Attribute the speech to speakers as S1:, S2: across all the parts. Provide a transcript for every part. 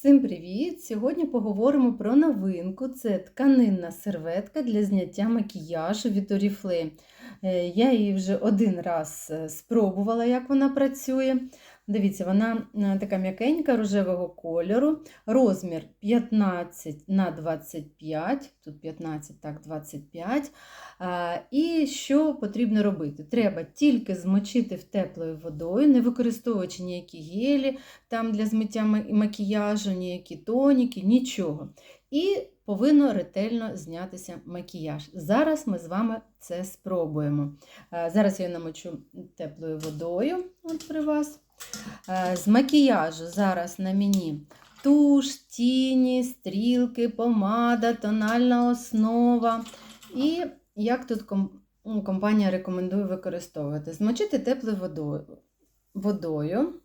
S1: Всім привіт! Сьогодні поговоримо про новинку. Це тканинна серветка для зняття макіяжу від Oriflame. Е, Я її вже один раз е, спробувала, як вона працює. Дивіться, вона е, така м'якенька рожевого кольору, розмір 15 на 25, тут 15, так, 25. І що потрібно робити? Треба тільки змочити в теплою водою, не використовуючи ніякі гелі там для змиття макіяжу, ніякі тоніки, нічого. І повинно ретельно знятися макіяж. Зараз ми з вами це спробуємо. Зараз я намочу теплою водою от при вас. Е, З макіяжу зараз на мені туш, тіні, стрілки, помада, тональна основа. І як тут ну, компанія рекомендує використовувати? Змочити теплою водою. водою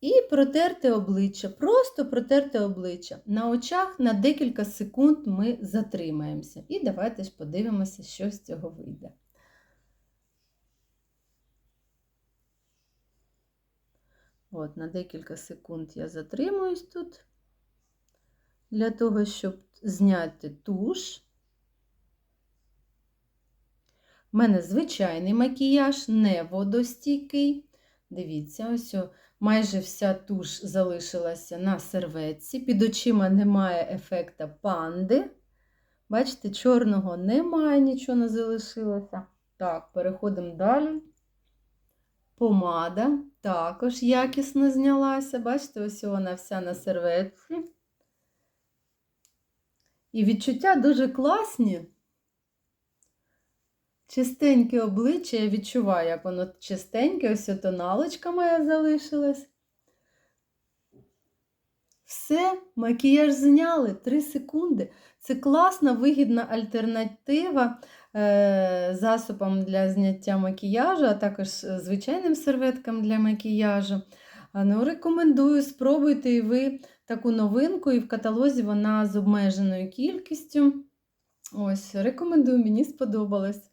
S1: і протерти обличчя, просто протерти обличчя. На очах на декілька секунд ми затримаємося. І давайте ж подивимося, що з цього вийде. От, на декілька секунд я затримуюсь тут для того, щоб зняти туш. У мене звичайний макіяж, не водостійкий. Дивіться, ось о, майже вся туш залишилася на серветці. Під очима немає ефекта панди. Бачите, чорного немає, нічого не залишилося. Так, переходимо далі. Помада також якісно знялася. Бачите, ось вона вся на серветці. І відчуття дуже класні. Чистеньке обличчя, я відчуваю, як воно чистеньке, ось тоналочка моя залишилась. Все, макіяж зняли 3 секунди. Це класна, вигідна альтернатива е, засобам для зняття макіяжу, а також е, звичайним серветкам для макіяжу. Ну, рекомендую, спробуйте і ви таку новинку, і в каталозі вона з обмеженою кількістю. Ось, рекомендую, мені сподобалось.